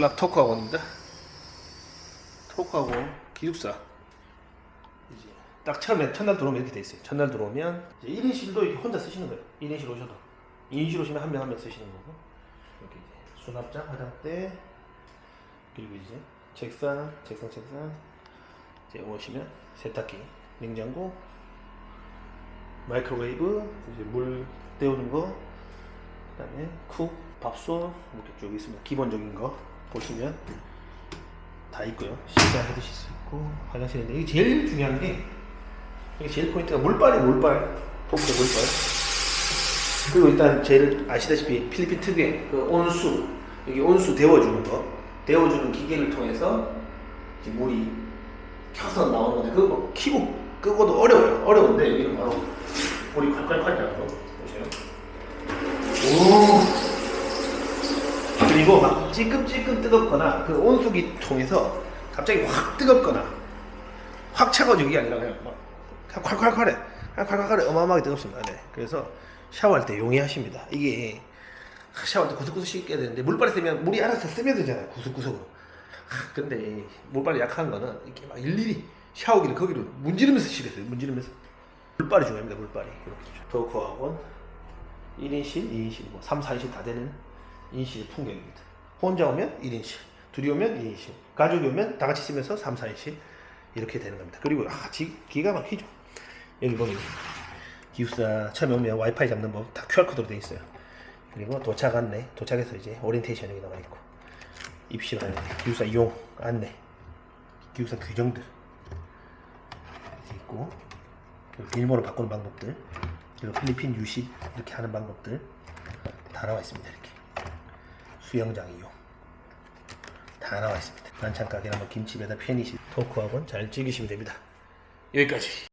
플락 토크 학원입니다. 토크 학원 기숙사. 이제 딱 처음에 첫날 들어오면 이렇게 돼 있어요. 첫날 들어오면 이제 1인실도 이렇게 혼자 쓰시는 거예요. 1인실 오셔도 2인실 오시면 한 명 한 명 쓰시는 거고 이렇게 이제 수납장, 화장대 그리고 이제 책상, 책상, 책상 이제 오시면 세탁기, 냉장고, 마이크로웨이브, 이제 물 데우는 거, 그다음에 쿡, 밥솥 이렇게 쭉 있습니다. 기본적인 거 보시면 다 있고요. 식사 해 드실 수 있고 화장실인데 이게 제일 중요한 게 이게 제일 포인트가 물빨이 물빨, 토크 물빨. 그리고 일단 제일 아시다시피 필리핀 특유의 그 온수 여기 온수 데워주는 거 데워주는 기계를 통해서 이제 물이 켜서 나오는 건데 그거 뭐 키고 끄고도 어려워요. 어려운데 여기는 바로 물이 콸콸콸 나고 보세요. 오. 그리고 막 찌끔찌끔 뜨겁거나 그 온수기 통해서 갑자기 확 뜨겁거나 확 차가워지는 게 아니라 그냥 막 그냥 콸콸콸해 그냥 콸콸콸해 어마어마하게 뜨겁습니다. 네. 그래서 샤워할 때 용이하십니다. 이게 샤워할 때 구석구석 씻게 되는데 물빨이 세면 물이 알아서 스며들잖아요. 구석구석으로. 하, 근데 물빨이 약한 거는 이렇게 막 일일이 샤워기를 거기로 문지르면서 씻겠어요. 문지르면서. 물빨이 중요합니다. 물빨이. 이렇게. 도커학원 1인실, 2인실, 뭐 3, 4인실 다 되는 인실 풍경입니다. 혼자 오면 1인실, 둘이 오면 2인실, 가족이 오면 다 같이 쓰면서 3, 4인실 이렇게 되는 겁니다. 그리고 아, 지, 기가 막히죠. 여기 보면 기숙사 처음에 오면 와이파이 잡는 법 다 QR코드로 되어 있어요. 그리고 도착 안내, 도착해서 이제 오리엔테이션 여기 나와 있고 입실 안내, 기숙사 이용 안내, 기숙사 규정들 있고 비밀번호 바꾸는 방법들 그리고 필리핀 유식 이렇게 하는 방법들 다 나와 있습니다 이렇게 수영장 이용 다 나와 있습니다. 반찬 가게나 뭐 김치 배달 편의실 토크학원 잘 즐기시면 됩니다. 여기까지